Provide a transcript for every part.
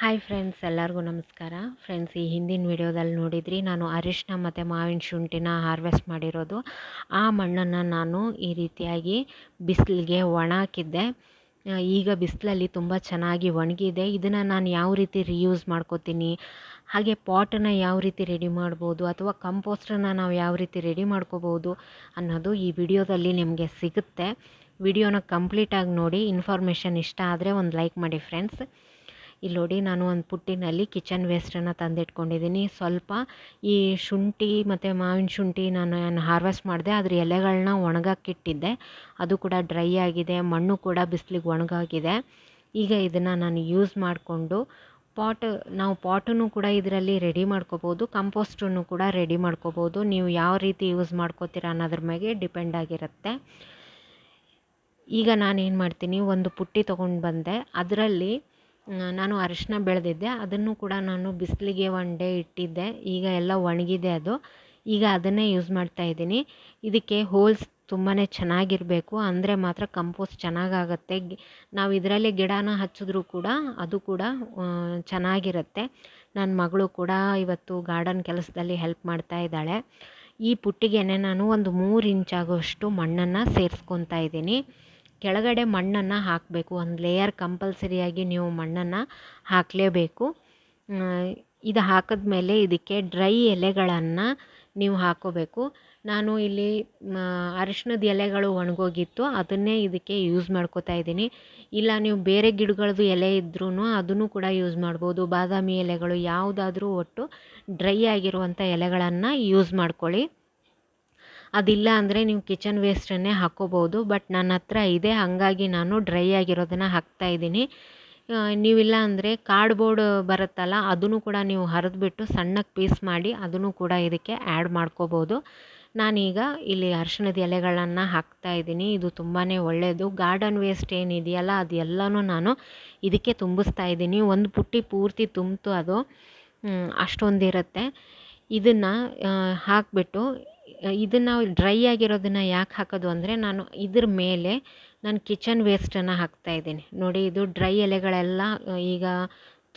Hi friends ಎಲ್ಲರಿಗೂ ನಮಸ್ಕಾರ. Friends ಈ ಹಿಂದಿನ ವಿಡಿಯೋದಲ್ಲಿ ನೋಡಿದ್ರಿ, ನಾನು ಅರಿಶಿನ ಮತ್ತು ಮಾವಿನ ಶುಂಠಿನ ಹಾರ್ವೆಸ್ಟ್ ಮಾಡಿರೋದು. ಆ ಮಣ್ಣನ್ನು ನಾನು ಈ ರೀತಿಯಾಗಿ ಬಿಸಿಲಿಗೆ ಒಣ ಹಾಕಿದ್ದೆ ಈಗ ಬಿಸಿಲಲ್ಲಿ ತುಂಬ ಚೆನ್ನಾಗಿ ಒಣಗಿದೆ. ಇದನ್ನು ನಾನು ಯಾವ ರೀತಿ ರಿಯೂಸ್ ಮಾಡ್ಕೋತೀನಿ? ಹಾಗೆ ಪಾಟನ್ನು ಯಾವ ರೀತಿ ರೆಡಿ ಮಾಡ್ಬೋದು? ಅಥವಾ ಕಂಪೋಸ್ಟನ್ನು ನಾವು ಯಾವ ರೀತಿ ರೆಡಿ ಮಾಡ್ಕೋಬೋದು? ಅನ್ನೋದು ಈ ವಿಡಿಯೋದಲ್ಲಿ ನಿಮಗೆ ಸಿಗುತ್ತೆ. ವಿಡಿಯೋನ ಕಂಪ್ಲೀಟಾಗಿ ನೋಡಿ ಇನ್ಫಾರ್ಮೇಷನ್ ಇಷ್ಟ ಆದರೆ ಒಂದು ಲೈಕ್ ಮಾಡಿ ಫ್ರೆಂಡ್ಸ್ ಇಲ್ಲಿ ನೋಡಿ ನಾನು ಒಂದು ಪುಟ್ಟಿನಲ್ಲಿ ಕಿಚನ್ ವೇಸ್ಟನ್ನು ತಂದಿಟ್ಕೊಂಡಿದ್ದೀನಿ. ಸ್ವಲ್ಪ ಈ ಶುಂಠಿ ಮತ್ತು ಮಾವಿನ ಶುಂಠಿ ನಾನು ಏನು ಹಾರ್ವೆಸ್ಟ್ ಮಾಡಿದೆ. ಅದ್ರ ಎಲೆಗಳನ್ನ ಒಣಗಾಕಿಟ್ಟಿದ್ದೆ. ಅದು ಕೂಡ ಡ್ರೈ ಆಗಿದೆ. ಮಣ್ಣು ಕೂಡ ಬಿಸಿಲಿಗೆ ಒಣಗಾಗಿದೆ. ಈಗ ಇದನ್ನು ನಾನು ಯೂಸ್ ಮಾಡಿಕೊಂಡು ಪಾಟ್, ನಾವು ಪಾಟನ್ನು ಕೂಡ ಇದರಲ್ಲಿ ರೆಡಿ ಮಾಡ್ಕೋಬೋದು. ಕಂಪೋಸ್ಟನ್ನು ಕೂಡ ರೆಡಿ ಮಾಡ್ಕೋಬೋದು. ನೀವು ಯಾವ ರೀತಿ ಯೂಸ್ ಮಾಡ್ಕೋತೀರಾ ಅನ್ನೋದ್ರ ಮೇಲೆ ಡಿಪೆಂಡ್ ಆಗಿರುತ್ತೆ. ಈಗ ನಾನೇನು ಮಾಡ್ತೀನಿ, ಒಂದು ಪುಟ್ಟಿ ತೊಗೊಂಡು ಬಂದೆ. ಅದರಲ್ಲಿ ನಾನು ಅರಿಶಿನ ಬೆಳೆದಿದ್ದೆ. ಅದನ್ನು ಕೂಡ ನಾನು ಬಿಸಿಲಿಗೆ ಒನ್ ಡೇ ಇಟ್ಟಿದ್ದೆ. ಈಗ ಎಲ್ಲ ಒಣಗಿದೆ ಅದು. ಈಗ ಅದನ್ನೇ ಯೂಸ್ ಮಾಡ್ತಾ ಇದ್ದೀನಿ. ಇದಕ್ಕೆ ಹೋಲ್ಸ್ ತುಂಬಾ ಚೆನ್ನಾಗಿರಬೇಕು. ಅಂದರೆ ಮಾತ್ರ ಕಂಪೋಸ್ ಚೆನ್ನಾಗಾಗತ್ತೆ. ನಾವು ಇದರಲ್ಲಿ ಗಿಡನ ಹಚ್ಚಿದ್ರೂ ಕೂಡ ಅದು ಕೂಡ ಚೆನ್ನಾಗಿರುತ್ತೆ. ನನ್ನ ಮಗಳು ಕೂಡ ಇವತ್ತು ಗಾರ್ಡನ್ ಕೆಲಸದಲ್ಲಿ ಹೆಲ್ಪ್ ಮಾಡ್ತಾ ಇದ್ದಾಳೆ. ಈ ಪುಟ್ಟಿಗೆನೆ ನಾನು ಒಂದು ಮೂರು ಇಂಚಾಗುವಷ್ಟು ಮಣ್ಣನ್ನು ಸೇರಿಸ್ಕೊತಾ ಇದ್ದೀನಿ. ಕೆಳಗಡೆ ಮಣ್ಣನ್ನು ಹಾಕಬೇಕು. ಒಂದು ಲೇಯರ್ ಕಂಪಲ್ಸರಿಯಾಗಿ ನೀವು ಮಣ್ಣನ್ನು ಹಾಕಲೇಬೇಕು. ಇದು ಹಾಕಿದ್ಮೇಲೆ ಇದಕ್ಕೆ ಡ್ರೈ ಎಲೆಗಳನ್ನು ನೀವು ಹಾಕೋಬೇಕು. ನಾನು ಇಲ್ಲಿ ಅರಿಶಿಣದ ಎಲೆಗಳು ಒಣಗೋಗಿತ್ತು. ಅದನ್ನೇ ಇದಕ್ಕೆ ಯೂಸ್ ಮಾಡ್ಕೋತಾ ಇದ್ದೀನಿ. ಇಲ್ಲ, ನೀವು ಬೇರೆ ಗಿಡಗಳದ್ದು ಎಲೆ ಇದ್ರೂ ಅದನ್ನು ಕೂಡ ಯೂಸ್ ಮಾಡ್ಬೋದು. ಬಾದಾಮಿ ಎಲೆಗಳು ಯಾವುದಾದ್ರೂ ಒಟ್ಟು ಡ್ರೈ ಆಗಿರುವಂಥ ಎಲೆಗಳನ್ನು ಯೂಸ್ ಮಾಡ್ಕೊಳ್ಳಿ. ಅದಿಲ್ಲ ಅಂದರೆ ನೀವು ಕಿಚನ್ ವೇಸ್ಟನ್ನೇ ಹಾಕ್ಕೋಬೋದು ಬಟ್ ನನ್ನ ಹತ್ರ ಇದೆ, ಹಾಗಾಗಿ ನಾನು ಡ್ರೈ ಆಗಿರೋದನ್ನು ಹಾಕ್ತಾ ಇದ್ದೀನಿ. ನೀವಿಲ್ಲ ಅಂದರೆ ಕಾರ್ಡ್ಬೋರ್ಡ್ ಬರುತ್ತಲ್ಲ, ಅದನ್ನು ಕೂಡ ನೀವು ಹರಿದ್ಬಿಟ್ಟು ಸಣ್ಣಕ್ಕೆ ಪೀಸ್ ಮಾಡಿ ಅದನ್ನು ಕೂಡ ಇದಕ್ಕೆ ಆ್ಯಡ್ ಮಾಡ್ಕೋಬೋದು. ನಾನೀಗ ಇಲ್ಲಿ ಅರಿಶಿಣದ ಎಲೆಗಳನ್ನು ಹಾಕ್ತಾ ಇದ್ದೀನಿ. ಇದು ತುಂಬಾ ಒಳ್ಳೆಯದು ಗಾರ್ಡನ್ ವೇಸ್ಟ್ ಏನಿದೆಯಲ್ಲ, ಅದೆಲ್ಲನೂ ನಾನು ಇದಕ್ಕೆ ತುಂಬಿಸ್ತಾ ಇದ್ದೀನಿ. ಒಂದು ಪುಟ್ಟಿ ಪೂರ್ತಿ ತುಂಬಿತು ಅದು. ಅಷ್ಟೊಂದಿರುತ್ತೆ. ಇದನ್ನು ಹಾಕಿಬಿಟ್ಟು ಇದನ್ನು ಡ್ರೈ ಆಗಿರೋದನ್ನು ಯಾಕೆ ಹಾಕೋದು ಅಂದರೆ ನಾನು ಇದ್ರ ಮೇಲೆ ನಾನು ಕಿಚನ್ ವೇಸ್ಟನ್ನು ಹಾಕ್ತಾ ಇದ್ದೀನಿ. ನೋಡಿ, ಇದು ಡ್ರೈ ಎಲೆಗಳೆಲ್ಲ ಈಗ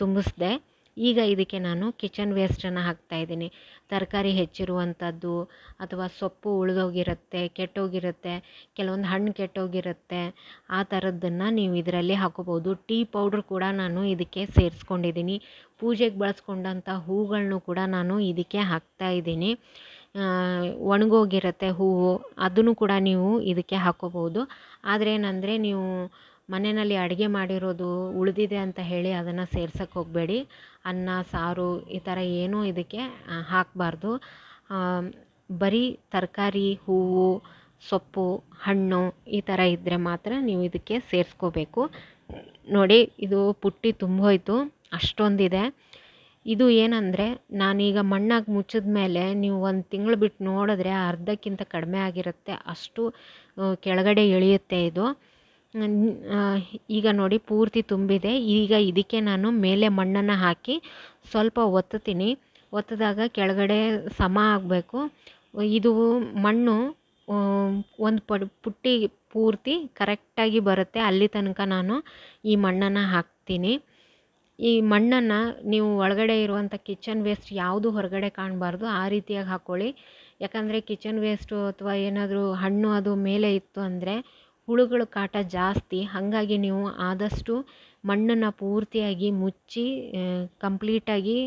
ತುಂಬಿಸ್ದೆ. ಈಗ ಇದಕ್ಕೆ ನಾನು ಕಿಚನ್ ವೇಸ್ಟನ್ನು ಹಾಕ್ತಾ ಇದ್ದೀನಿ. ತರಕಾರಿ ಹೆಚ್ಚಿರುವಂಥದ್ದು ಅಥವಾ ಸೊಪ್ಪು ಉಳಿದೋಗಿರುತ್ತೆ, ಕೆಟ್ಟೋಗಿರುತ್ತೆ, ಕೆಲವೊಂದು ಹಣ್ಣು ಕೆಟ್ಟೋಗಿರುತ್ತೆ, ಆ ಥರದ್ದನ್ನು ನೀವು ಇದರಲ್ಲಿ ಹಾಕೋಬೋದು ಟೀ ಪೌಡ್ರ್ ಕೂಡ ನಾನು ಇದಕ್ಕೆ ಸೇರಿಸ್ಕೊಂಡಿದ್ದೀನಿ. ಪೂಜೆಗೆ ಬಳಸ್ಕೊಂಡಂಥ ಹೂಗಳನ್ನೂ ಕೂಡ ನಾನು ಇದಕ್ಕೆ ಹಾಕ್ತಾ ಇದ್ದೀನಿ. ಒಣಗೋಗಿರುತ್ತೆ ಹೂವು, ಅದನ್ನು ಕೂಡ ನೀವು ಇದಕ್ಕೆ ಹಾಕೋಬೋದು ಆದರೆ ಏನಂದರೆ ನೀವು ಮನೆಯಲ್ಲಿ ಅಡುಗೆ ಮಾಡಿರೋದು ಉಳಿದಿದೆ ಅಂತ ಹೇಳಿ ಅದನ್ನು ಸೇರ್ಸಕ್ಕೆ ಹೋಗಬೇಡಿ. ಅನ್ನ, ಸಾರು ಈ ಥರ ಏನೂ ಇದಕ್ಕೆ ಹಾಕಬಾರ್ದು. ಬರೀ ತರಕಾರಿ, ಹೂವು, ಸೊಪ್ಪು, ಹಣ್ಣು ಈ ಥರ ಇದ್ದರೆ ಮಾತ್ರ ನೀವು ಇದಕ್ಕೆ ಸೇರಿಸ್ಕೋಬೇಕು. ನೋಡಿ, ಇದು ಪುಟ್ಟಿ ತುಂಬೋಯಿತು. ಅಷ್ಟೊಂದಿದೆ. ಇದು ಏನಂದರೆ, ನಾನೀಗ ಮಣ್ಣಾಗಿ ಮುಚ್ಚಿದ ಮೇಲೆ ನೀವು ಒಂದು ತಿಂಗಳು ಬಿಟ್ಟು ನೋಡಿದ್ರೆ ಅರ್ಧಕ್ಕಿಂತ ಕಡಿಮೆ ಆಗಿರುತ್ತೆ. ಅಷ್ಟು ಕೆಳಗಡೆ ಇಳಿಯುತ್ತೆ ಇದು. ಈಗ ನೋಡಿ ಪೂರ್ತಿ ತುಂಬಿದೆ. ಈಗ ಇದಕ್ಕೆ ನಾನು ಮೇಲೆ ಮಣ್ಣನ್ನು ಹಾಕಿ ಸ್ವಲ್ಪ ಒತ್ತುತ್ತೀನಿ ಒತ್ತಿದಾಗ ಕೆಳಗಡೆ ಸಮ ಆಗಬೇಕು. ಇದು ಮಣ್ಣು ಒಂದು ಪಡ್, ಪುಟ್ಟಿ ಪೂರ್ತಿ ಕರೆಕ್ಟಾಗಿ ಬರುತ್ತೆ. ಅಲ್ಲಿ ತನಕ ನಾನು ಈ ಮಣ್ಣನ್ನು ಹಾಕ್ತೀನಿ. ಈ ಮಣ್ಣನ್ನು ನೀವು ಒಳಗಡೆ ಇರುವಂಥ ಕಿಚನ್ ವೇಸ್ಟ್ ಯಾವುದು ಹೊರಗಡೆ ಕಾಣಬಾರ್ದು, ಆ ರೀತಿಯಾಗಿ ಹಾಕ್ಕೊಳ್ಳಿ ಯಾಕಂದರೆ ಕಿಚನ್ ವೇಸ್ಟು ಅಥವಾ ಏನಾದರೂ ಹಣ್ಣು ಅದು ಮೇಲೆ ಇತ್ತು ಅಂದರೆ ಹುಳುಗಳ ಕಾಟ ಜಾಸ್ತಿ. ಹಾಗಾಗಿ ನೀವು ಆದಷ್ಟು ಮಣ್ಣನ್ನು ಪೂರ್ತಿಯಾಗಿ ಮುಚ್ಚಿ ಕಂಪ್ಲೀಟಾಗಿ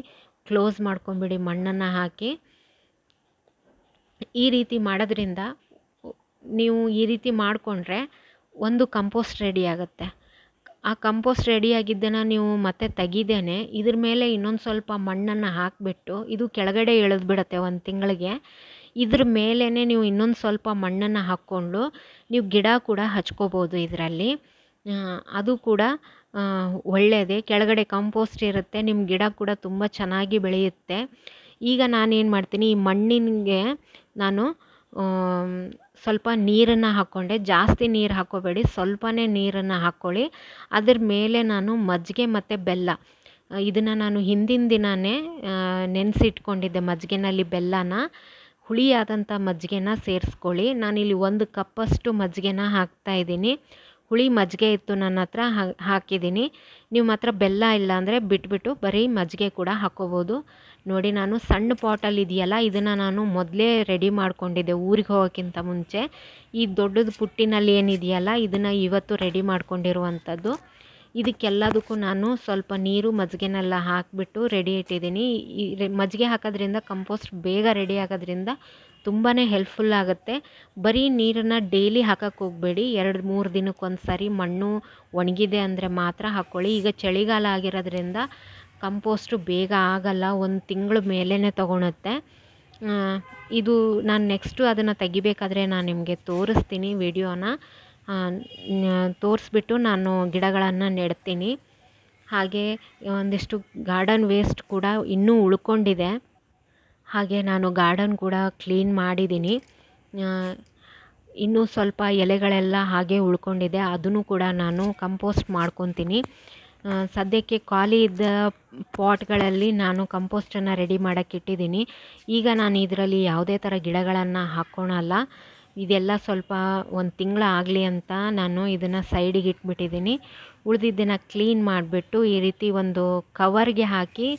ಕ್ಲೋಸ್ ಮಾಡ್ಕೊಂಬಿಡಿ ಮಣ್ಣನ್ನು ಹಾಕಿ. ಈ ರೀತಿ ಮಾಡೋದ್ರಿಂದ ನೀವು ಈ ರೀತಿ ಮಾಡಿಕೊಂಡ್ರೆ ಒಂದು ಕಂಪೋಸ್ಟ್ ರೆಡಿ ಆಗುತ್ತೆ. ಆ ಕಂಪೋಸ್ಟ್ ರೆಡಿಯಾಗಿದ್ದನ್ನು ನೀವು ಮತ್ತೆ ತೆಗಿದೇನೆ, ಇದ್ರ ಮೇಲೆ ಇನ್ನೊಂದು ಸ್ವಲ್ಪ ಮಣ್ಣನ್ನು ಹಾಕಿಬಿಟ್ಟು, ಇದು ಕೆಳಗಡೆ ಇಳಿದ್ಬಿಡತ್ತೆ ಒಂದು ತಿಂಗಳಿಗೆ. ಇದ್ರ ಮೇಲೇ ನೀವು ಇನ್ನೊಂದು ಸ್ವಲ್ಪ ಮಣ್ಣನ್ನು ಹಾಕ್ಕೊಂಡು, ನೀವು ಗಿಡ ಕೂಡ ಹಚ್ಕೋಬೋದು ಇದರಲ್ಲಿ. ಅದು ಕೂಡ ಒಳ್ಳೆಯದೇ ಕೆಳಗಡೆ ಕಂಪೋಸ್ಟ್ ಇರುತ್ತೆ ನಿಮ್ಮ ಗಿಡ ಕೂಡ ತುಂಬ ಚೆನ್ನಾಗಿ ಬೆಳೆಯುತ್ತೆ. ಈಗ ನಾನೇನು ಮಾಡ್ತೀನಿ, ಈ ಮಣ್ಣಿಗೆ ನಾನು ಸ್ವಲ್ಪ ನೀರನ್ನು ಹಾಕ್ಕೊಂಡೆ. ಜಾಸ್ತಿ ನೀರು ಹಾಕ್ಕೋಬೇಡಿ. ಸ್ವಲ್ಪನೇ ನೀರನ್ನು ಹಾಕ್ಕೊಳ್ಳಿ. ಅದ್ರ ಮೇಲೆ ನಾನು ಮಜ್ಜಿಗೆ ಮತ್ತು ಬೆಲ್ಲ. ಇದನ್ನು ನಾನು ಹಿಂದಿನ ದಿನವೇ ನೆನೆಸಿಟ್ಕೊಂಡಿದ್ದೆ ಮಜ್ಜಿಗೆನಲ್ಲಿ ಬೆಲ್ಲನ. ಹುಳಿಯಾದಂಥ ಮಜ್ಜಿಗೆನ ಸೇರಿಸ್ಕೊಳ್ಳಿ. ನಾನಿಲ್ಲಿ ಒಂದು ಕಪ್ಪಷ್ಟು ಮಜ್ಜಿಗೆನ ಹಾಕ್ತಾ ಇದ್ದೀನಿ. ಹುಳಿ ಮಜ್ಜಿಗೆ ಇತ್ತು ನನ್ನ ಹತ್ರ ಹಾಕಿದ್ದೀನಿ. ನಿಮ್ಮ ಹತ್ರ ಬೆಲ್ಲ ಇಲ್ಲ ಅಂದರೆ ಬಿಟ್ಬಿಟ್ಟು ಬರೀ ಮಜ್ಜಿಗೆ ಕೂಡ ಹಾಕ್ಕೋಬೋದು ನೋಡಿ ನಾನು ಸಣ್ಣ ಪಾಟಲ್ಲಿ ಇದೆಯಲ್ಲ, ಇದನ್ನು ನಾನು ಮೊದಲೇ ರೆಡಿ ಮಾಡ್ಕೊಂಡಿದ್ದೆ ಊರಿಗೆ ಹೋಗೋಕ್ಕಿಂತ ಮುಂಚೆ. ಈ ದೊಡ್ಡದು ಪುಟ್ಟಿನಲ್ಲಿ ಏನಿದೆಯಲ್ಲ, ಇದನ್ನು ಇವತ್ತು ರೆಡಿ ಮಾಡ್ಕೊಂಡಿರುವಂಥದ್ದು. ಇದಕ್ಕೆಲ್ಲದಕ್ಕೂ ನಾನು ಸ್ವಲ್ಪ ನೀರು ಮಜ್ಜಿಗೆನೆಲ್ಲ ಹಾಕಿಬಿಟ್ಟು ರೆಡಿ ಇಟ್ಟಿದ್ದೀನಿ. ಈ ಮಜ್ಜಿಗೆ ಹಾಕೋದ್ರಿಂದ, ಕಂಪೋಸ್ಟ್ ಬೇಗ ರೆಡಿ ಆಗೋದ್ರಿಂದ ತುಂಬಾ ಹೆಲ್ಪ್ಫುಲ್ ಆಗುತ್ತೆ. ಬರೀ ನೀರನ್ನು ಡೈಲಿ ಹಾಕಕ್ಕೆ ಹೋಗಬೇಡಿ. ಎರಡು, ಮೂರು ದಿನಕ್ಕೊಂದು ಸಾರಿ ಮಣ್ಣು ಒಣಗಿದೆ ಅಂದರೆ ಮಾತ್ರ ಹಾಕ್ಕೊಳ್ಳಿ ಈಗ ಚಳಿಗಾಲ ಆಗಿರೋದ್ರಿಂದ ಕಂಪೋಸ್ಟು ಬೇಗ ಆಗಲ್ಲ. ಒಂದು ತಿಂಗಳ ಮೇಲೇ ತೊಗೊಳುತ್ತೆ. ಇದು ನಾನು ನೆಕ್ಸ್ಟು ಅದನ್ನು ತೆಗಿಬೇಕಾದ್ರೆ ನಾನು ನಿಮಗೆ ತೋರಿಸ್ತೀನಿ ವಿಡಿಯೋನ. ತೋರಿಸ್ಬಿಟ್ಟು ನಾನು ಗಿಡಗಳನ್ನು ನೆಡ್ತೀನಿ. ಹಾಗೆ ಒಂದಿಷ್ಟು ಗಾರ್ಡನ್ ವೇಸ್ಟ್ ಕೂಡ ಇನ್ನೂ ಉಳ್ಕೊಂಡಿದೆ. ಹಾಗೆ ನಾನು ಗಾರ್ಡನ್ ಕೂಡ ಕ್ಲೀನ್ ಮಾಡಿದ್ದೀನಿ. ಇನ್ನೂ ಸ್ವಲ್ಪ ಎಲೆಗಳೆಲ್ಲ ಹಾಗೆ ಉಳ್ಕೊಂಡಿದೆ. ಅದನ್ನು ಕೂಡ ನಾನು ಕಂಪೋಸ್ಟ್ ಮಾಡ್ಕೊತೀನಿ. ಸದ್ಯಕ್ಕೆ ಖಾಲಿ ಇದ್ದ ಪಾಟ್ಗಳಲ್ಲಿ ನಾನು ಕಂಪೋಸ್ಟನ್ನು ರೆಡಿ ಮಾಡೋಕ್ಕೆ ಇಟ್ಟಿದ್ದೀನಿ. ಈಗ ನಾನು ಇದರಲ್ಲಿ ಯಾವುದೇ ಥರ ಗಿಡಗಳನ್ನು ಹಾಕ್ಕೊಳಲ್ಲ ಇದೆಲ್ಲ ಸ್ವಲ್ಪ ಒಂದು ತಿಂಗಳು ಆಗಲಿ ಅಂತ ನಾನು ಇದನ್ನು ಸೈಡಿಗೆ ಇಟ್ಬಿಟ್ಟಿದ್ದೀನಿ. ಉಳಿದಿದ್ದನ್ನು ಕ್ಲೀನ್ ಮಾಡಿಬಿಟ್ಟು ಈ ರೀತಿ ಒಂದು ಕವರ್ಗೆ ಹಾಕಿ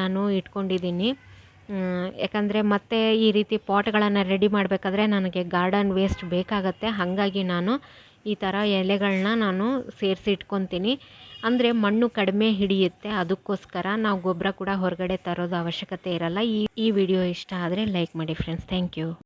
ನಾನು ಇಟ್ಕೊಂಡಿದ್ದೀನಿ. ಯಾಕಂದರೆ ಮತ್ತೆ ಈ ರೀತಿ ಪಾಟ್ಗಳನ್ನು ರೆಡಿ ಮಾಡಬೇಕಾದ್ರೆ ನನಗೆ ಗಾರ್ಡನ್ ವೇಸ್ಟ್ ಬೇಕಾಗತ್ತೆ. ಹಾಗಾಗಿ ನಾನು ಈ ಥರ ಎಲೆಗಳನ್ನ ನಾನು ಸೇರಿಸಿ ಇಟ್ಕೊತೀನಿ. ಅಂದರೆ ಮಣ್ಣು ಕಡಿಮೆ ಹಿಡಿಯುತ್ತೆ, ಅದಕ್ಕೋಸ್ಕರ ನಾವು ಗೊಬ್ಬರ ಕೂಡ ಹೊರಗಡೆ ತರೋದು ಅವಶ್ಯಕತೆ ಇರಲ್ಲ. ಈ ಈ ವಿಡಿಯೋ ಇಷ್ಟ ಆದರೆ ಲೈಕ್ ಮಾಡಿ ಫ್ರೆಂಡ್ಸ್ ಥ್ಯಾಂಕ್ ಯು